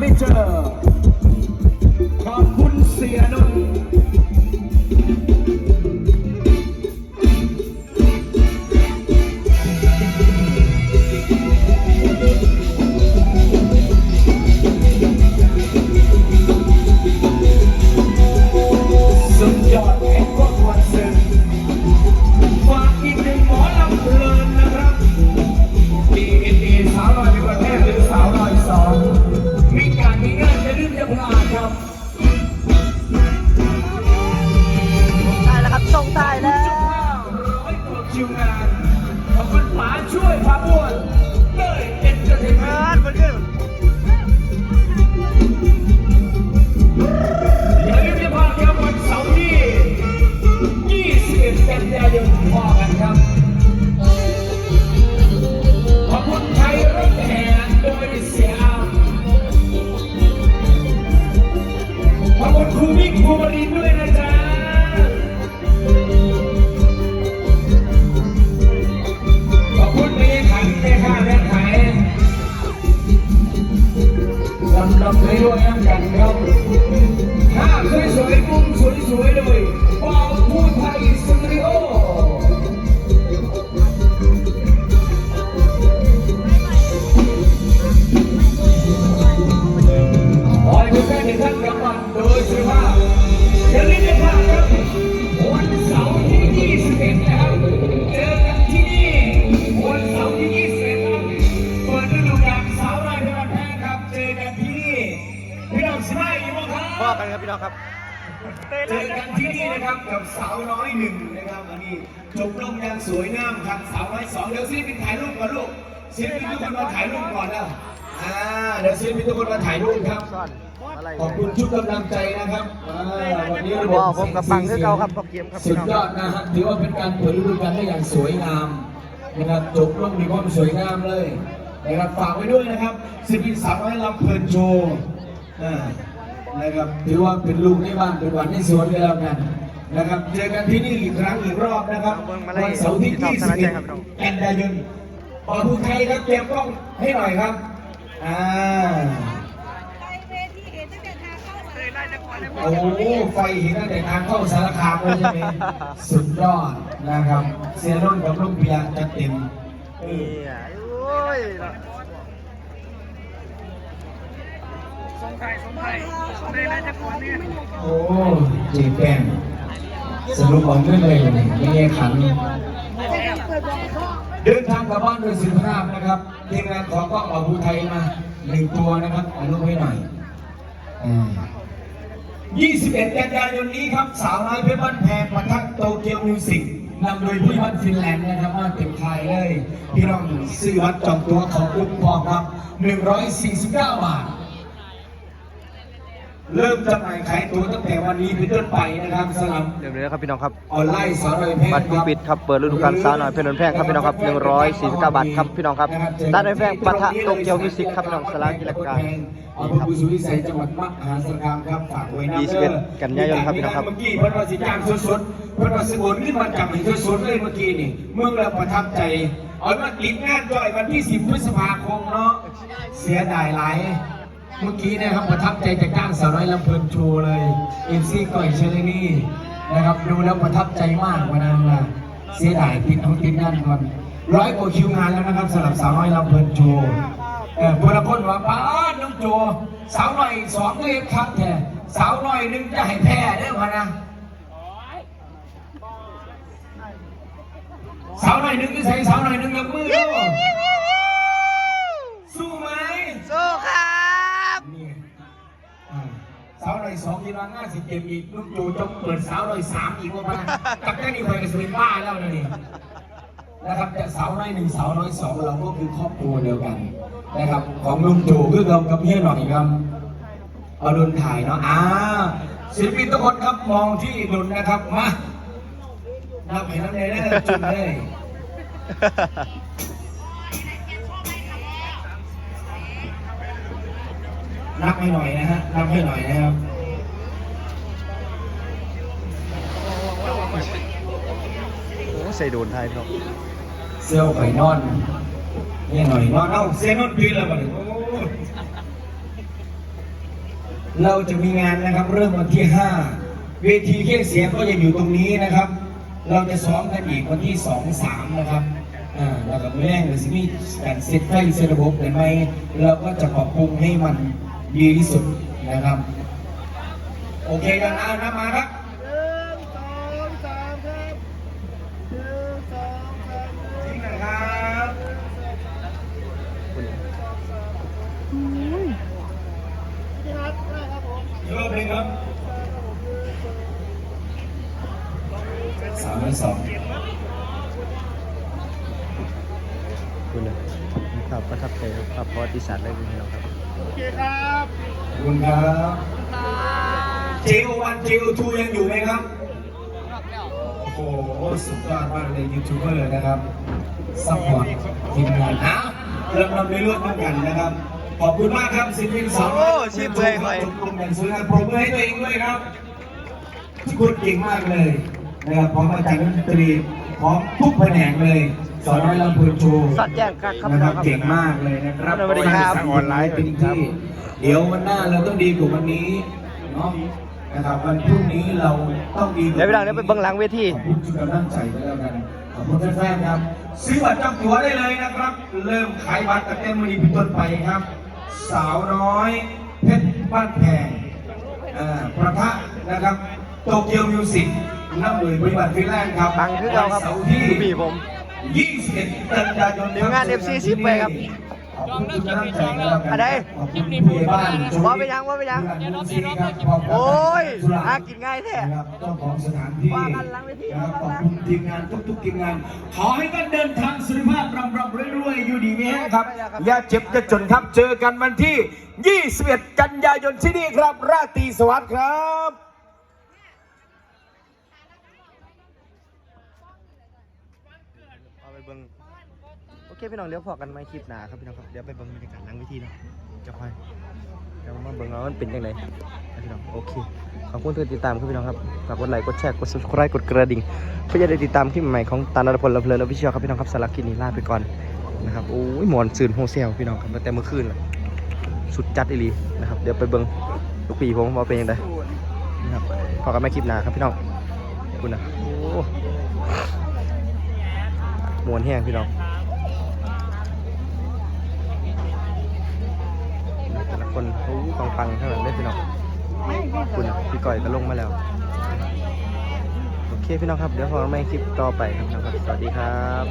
ไช่วยขบวนำลำไปด้วยน้ำกันครับภาพสวยๆมุมสวยๆเลยปอพูดไทยสตูดิโอขอให้ทุกท่านในท่านกำมันโดยสุภาพอย่าลืมนะครับวันเสาร์ที่21นะครับเจอกันที่นี่วันเสาร์ อกันครับพี่น้องครับเจอกันที่นี่นะครับกับสาวน้อยหนึ่งนะครับอันนี้จบลงอย่างสวยงามครับสาวน้อยสองเดี๋ยวศิลปินถ่ายรูปก่อนลูกศิลปินทุกคนมาถ่ายรูปก่อนนะอ่าเดี๋ยวศิลปินทุกคนมาถ่ายรูปครับซ่อนอะไรขอบคุณทุกกำลังใจนะครับอ่าวันนี้ระบบพ่อผมกับฟังคือเก่าครับพ่อเกียมครับสุพี่ดน้องยอดนะฮะถือว่าเป็นการเปิดฤดูกาลได้อย่างสวยงามนะครับจบลงในความสวยงามเลยนะครับฝากไว้ด้วยนะครับศิลปินสาวน้อยลำเพลินโชว์อ่า นะครับถือว่าเป็นลูกในบ้านเป็นหวันในสวนกันแล้วกันนะครับเจอกันที่นี่อีกครั้งอีกรอบนะครับวันเสาร์ที่21กันยายนขอผู้ไทยครับเตรียมกล้องให้หน่อยครับอ่าไปเวทีเห็นตั้งแต่ทางเข้าเลยโอ้โหไฟเห็นตั้งแต่ทางเข้าสารคามเลยใช่ไหมสุดยอดนะครับ เสียรุ่นกับลูกเบียร์จะเต็มเอนี่ออะโอ้ย โอ้เจีแป้งสรุปออกเรื่องเลยไม่แย่ขัน เดินทางกลับบ้านโดยสุภาพนะครับทีมงานขอกล้องออกภูไทยมาหนึ่งตัวนะครับอนุให้หน่อยอ่า21 กันยายนนี้ครับ สาวน้อยเพชรบ้านแพงปะทักโตเกียวมิวสิกนำโดยพี่บ้านฟินแลนด์นะครับมาเต็มไทยเลย พี่น้องซื้อวัดจองตัวของอุ้มพอครับ 149 บาท เริ่มจำหน่ายขายตั๋วตั้งแต่วันนี้เป็นต้นไปนะครับสำหรับเดี๋ยวนี้ครับพี่น้องครับออนไลน์สาวน้อยเพชรบัตรคิวปิดครับเปิดฤดูกาลสาวน้อยเพชรนนท์แพงครับพี่น้องครับ149บาทครับพี่น้องครับด้านในแพงปะทะโตเกียวมิวสิกครับพี่น้องสลากกิจการอำเภอกุสุวิสัยจังหวัดมหาสารคามครับฝากไว้นะ21กันยายนครับพี่น้องครับเมื่อกี้เพิ่นว่าสิจ้างสดๆเพิ่นว่าสิโอนนี่มันจับให้สดๆเลยเมื่อกี้นี่เมืองเราประทับใจเอามาติดงานด้วยวันที่ 10 พฤษภาคมเนาะเสียดายหลาย เมื่อกี้นะครับประทับใจจากจ้างสาวน้อยลำเพลินโชว์เลยเอ็นซี่ก่อยเชลนี่นะครับดูแล้วประทับใจมากวันนั้นนะเสียดายติดเอาติดงานก่อนร้อยกว่าคิวงานแล้วนะครับสำหรับสาวน้อยลำเพลินโชว์เออพลคนว่าป้าน้องโจสาวหน่อยสองเอ็ดครับแท้สาวหน่อยหนึงจะให้แพ้ได้อพะนะสาวหน่อยหนึงก็ใส่สาวหน่อยหนึงยกมือ อยสองยีรังห้าสิบเจ็ดอีกลูกจูจงเปิดสาวหน่อยสามอีกว่ามากับแค่นี้ไปก็สวยบ้าแล้วนะนี่นะครับแต่สาวน้อยหนึ่งสาวน้อยสองเราก็คือครอบครัวเดียวกันนะครับ ของลุงจูคือเรากับเมียหน่อยครับเอาดุนถ่ายเนาะอ่าศิลปินทุกคนครับมองที่ดุนนะครับมานับเห็นน้ำเลยนะจุดเลยนับให้หน่อยนะฮะนับให้หน่อยนะครับ โอ้ ใส่โดนไทยพี่น้องเสื้อไข่นอนนี่หน่อยนอนเอ้าเสื้อนอนพีแล้วมันโอ้เราจะมีงานนะครับ เริ่มวันที่ 5 เวทีเครื่องเสียงก็จะอยู่ตรงนี้นะครับ เราจะซ้อมกันอีกวันที่ 2 3 นะครับอ่าแล้วก็แม่งเลยสิมีการเซตไฟเซตระบบกันไหมเราก็จะปรับปรุงให้มันดีที่สุดนะครับ โอเคกันนะนะมาครับ หนึ่งสองสามครับหนึ่งสองสาม ทิ้งนะครับ พี่นัทได้ครับผม อีกรอบหนึ่งครับสามและสอง คุณนะครับประทับใจครับภาพประวัติศาสตร์เลยพี่น้องครับ โอเคครับขอบคุณครับเจโอวันเจโอทูยังอยู่ไหมครับ โอ้โหสุดยอดมากเลยยูทูบเบอร์นะครับซัพพอร์ตทีมงานนะเริ่มนำในเรื่องเหมือนกันนะครับ ขอบคุณมากครับศิลปินสาวโอ้ชีพเปลือยไปจบกลุ่มอย่างสวยงามปรบมือให้ตัวเองด้วยครับคุณเก่งมากเลยนะครับพร้อมอาจารย์ดนตรีพร้อมทุกแผนกเลย สอนน้อยลำพูนโชว์สัตว์แจ้งครับครับนะครับครับเก่งมากเลยนะครับสวัสดีครับออนไลน์เต็มที่ เดี๋ยววันหน้าเราต้องดีกว่าวันนี้เนาะนะครับวันพรุ่งนี้เราต้องดีกว่าเดี๋ยวพี่น้องเดี๋ยวไปเบื้องหลังเวทีขอบคุณทุกกำลังใจก็แล้วกันขอบคุณแฟนๆครับ ซื้อบัตรจองตั๋วได้เลยนะครับ เริ่มขายบัตรตั้งแต่มื้อนี้เป็นต้นไปครับ สาวน้อย เพชรบ้านแพงเอ่อประทะนะครับโตเกียวมิวสิกน้ำหน่วยบริบัติฟินแลนด์ครับบังคือเราครับวันเสาร์ที่พี่ผม 21กันยายนทีมงาน FC 10ไปครับขอบคุณทุกกำลังใจก็แล้วกันอะไรขอบคุณผู้ใหญ่บ้านว่าไปยังว่าไปยังครับโอ้ยหากินง่ายแท้นะครับเจ้าของสถานที่ว่ากันหลังเวทีนะครับขว่าอบกันหลังคุณทีมงานทุกๆทีมงาน ขอให้กันเดินทางสุขภาพร่ำรำรวยๆอยู่ดีมีแห้งครับอย่าเจ็บจะจนครับเจอกันวันที่ 21 กันยายนที่นี่ครับ ราตรีสวัสดิ์ครับ เอาไปเบิ่งโอ เคพี่น้องเดี๋ยวพอกันไม่คลิปหนาครับพี่น้องครับเดี๋ยวไปเบิ่งบรรยากาศหลังเวิธีเนาะจะค่อยเดี๋ยวมาเบิ่งว่ามันเป็นยังไงนะพี่น้องโอเคขอบคุณที่ติดตามครับพี่น้องครับฝากกดไลค์กดแชร์กด subscribe กดกระดิ่งเพื่อจะได้ติดตามคลิปใหม่ของตาลนพลละเพลินและพิเชียวครับพี่น้องครับสารบคลินี้ลาไปก่อนนะครับโอ้ยหมอนสื่นโฮเซลพี่น้องครับตั้งแต่เมื่อคืนเลยสุดจัดอีลีนะครับเดี๋ยวไปเบิ่งลูกปีผมว่าเป็นยังไงนะครับพอกันไม่คลิปหนาครับพี่น้องขอบคุณนะโอ้มวนแห้งพี่น้อง แต่ละ คนโอ้ปังฟังเท่านั้นได้พี่น้องคุณพี่ก้อยก็ลงมาแล้ว โอเคพี่น้องครับ เดี๋ยวพอไม่คลิปต่อไปครับ สวัสดีครับ